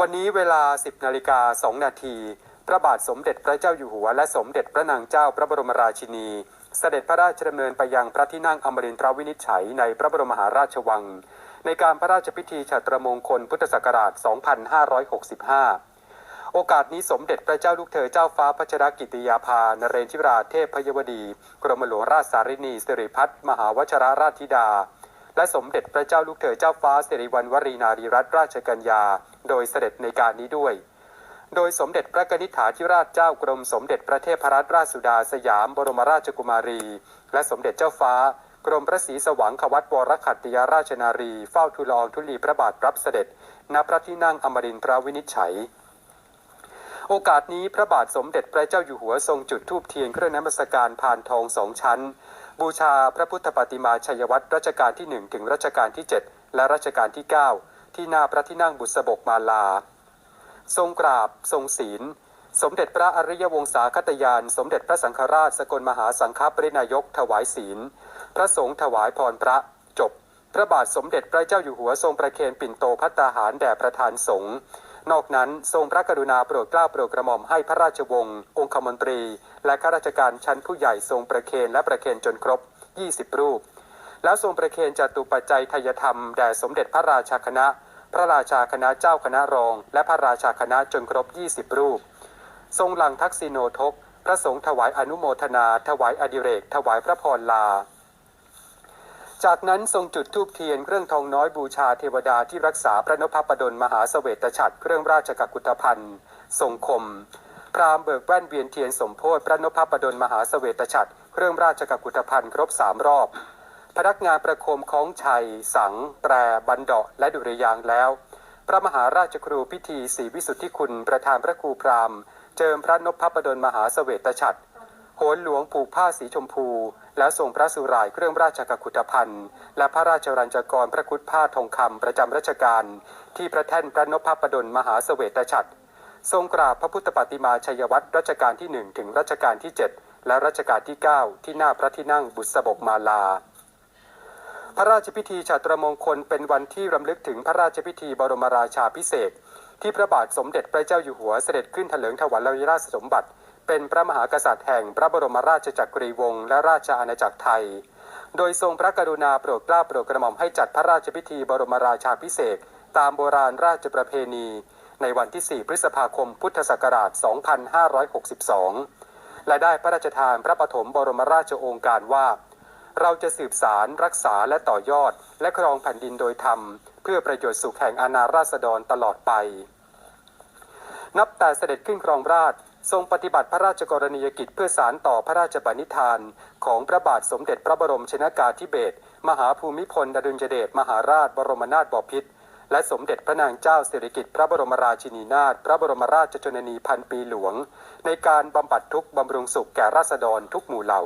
วันนี้เวลา 10นาฬิกา2นาทีพระบาทสมเด็จพระเจ้าอยู่หัว และสมเด็จพระนางเจ้าพระบรมราชินี เสด็จพระราชดำเนินไปยังพระที่นั่งอมรินทรวินิจฉัยในพระบรมมหาราชวัง ในการพระราชพิธีฉัตรมงคลพุทธศักราช 2565 โอกาสนี้สมเด็จพระเจ้าลูกเธอเจ้าฟ้าพัชรกิติยาภานเรนทิราเทพพยวดี กรมหลวงราชสารินีสิริพัฒน์มหาวชราราชธิดา และสมเด็จพระเจ้าลูกเธอเจ้าฟ้าสิริวัณวรีนารีรัตนราชกัญญา โดยเสด็จในการนี้ด้วย โดยสมเด็จพระนิษฐาธิราชเจ้ากรมสมเด็จพระเทพรัตนราชสุดาสยามบรมราชกุมารี และสมเด็จเจ้าฟ้ากรมพระศรีสว่างขวัตวรขัตติยาราชนารี เฝ้าทูลองทุลีพระบาทรับเสด็จณพระที่นั่งอมรินทรวินิจฉัย โอกาสนี้พระบาทสมเด็จพระเจ้าอยู่หัวทรงจุดธูปเทียนเครื่องนมัสการผ่านทองสองชั้น บูชาพระพุทธปฏิมาชัยวัตรรัชกาลที่ 1 ถึงรัชกาลที่ 7 และรัชกาลที่ 9 ที่หน้าพระที่นั่งบุษบกมาลา ทรงกราบ ทรงศีล สมเด็จพระอริยวงศาคตยาน สมเด็จพระสังฆราชสกลมหาสังฆปรินายกถวายศีล พระสงฆ์ถวายพรพระจบ พระบาทสมเด็จพระเจ้าอยู่หัวทรงประเคนปิ่นโตพัตตาหารแด่ประธานสงฆ์นอกนั้นทรงพระกรุณาโปรดเกล้าโปรดกระหม่อมให้พระราชวงศ์องคมนตรี และข้าราชการชั้นผู้ใหญ่ทรงประเคนและประเคนจนครบ 20 รูป แล้วทรงประเคนจตุปัจจัยทายธรรม แด่สมเด็จพระราชาคณะ พระราชาคณะเจ้าคณะรอง และพระราชาคณะจนครบ 20 รูป ทรงหลังทักษิโนทก พระสงฆ์ถวายอนุโมทนา ถวายอดิเรก ถวายพระพรลา จากนั้นทรงจุดธูปเทียนเครื่องทองน้อยบูชาเทวดาที่รักษาพระนพปดลมหาเสวตฉัตรเครื่องราชกักุฏพันธ์ทรงคม พราหมณ์เบิกแว่นเวียนเทียนสมโพธิพระนพปดลมหาเสวตฉัตรเครื่องราชกักุฏพันธ์ครบสามรอบ พนักงานประโคมของชัย สัง แตรบันเดาะและดุริยางแล้ว พระมหาราชครูพิธีศรีวิสุทธิคุณประธานพระครูพรามเจิมพระนพปดลมหาเสวตฉัตรโหนหลวงผูกผ้าสีชมพู แล้วส่งพระสุรายเครื่องราชกุฏภัณฑ์และพระราชรัญจกรพระคุดผ้าทองคำประจำรัชกาลที่พระแท่นพระนพปดลมหาเสวตฉัตรทรงกราบพระพุทธปฏิมาชัยวัตรรัชกาลที่ 1 ถึงรัชกาลที่ 7 และรัชกาลที่ 9 ที่หน้าพระที่นั่งบุษบกมาลา พระราชพิธีฉัตรมงคลเป็นวันที่รำลึกถึงพระราชพิธีบรมราชาพิเศษที่พระบาทสมเด็จพระเจ้าอยู่หัวเสด็จขึ้นถลิงถวัลยราชสมบัติ เป็นพระมหากษัตริย์แห่งพระบรมราชจักรีวงศ์และราชอาณาจักรไทย โดยทรงพระกรุณาโปรดเกล้าโปรดกระหม่อมให้จัดพระราชพิธีบรมราชาพิเศษตามโบราณราชประเพณี ในวันที่ 4 พฤษภาคม พุทธศักราช 2562 และได้พระราชทานพระปฐมบรมราชโองการว่า เราจะสืบสารรักษาและต่อยอด และครองแผ่นดินโดยธรรม เพื่อประโยชน์สุขแห่งอาณาราษฎรตลอดไป นับแต่เสด็จขึ้นครองราชทรงปฏิบัติพระราชกรณียกิจเพื่อสารต่อพระราชปณิธาน ของพระบาทสมเด็จพระบรมชนากาธิเบศรมหาภูมิพลอดุลยเดชมหาราชบรมนาถบพิตรและสมเด็จพระนางเจ้าสิริกิติ์พระบรมราชินีนาถพระบรมราชชนนีพันปีหลวง ในการบำบัดทุกข์บำรุงสุขแก่ราษฎรทุกหมู่เหล่า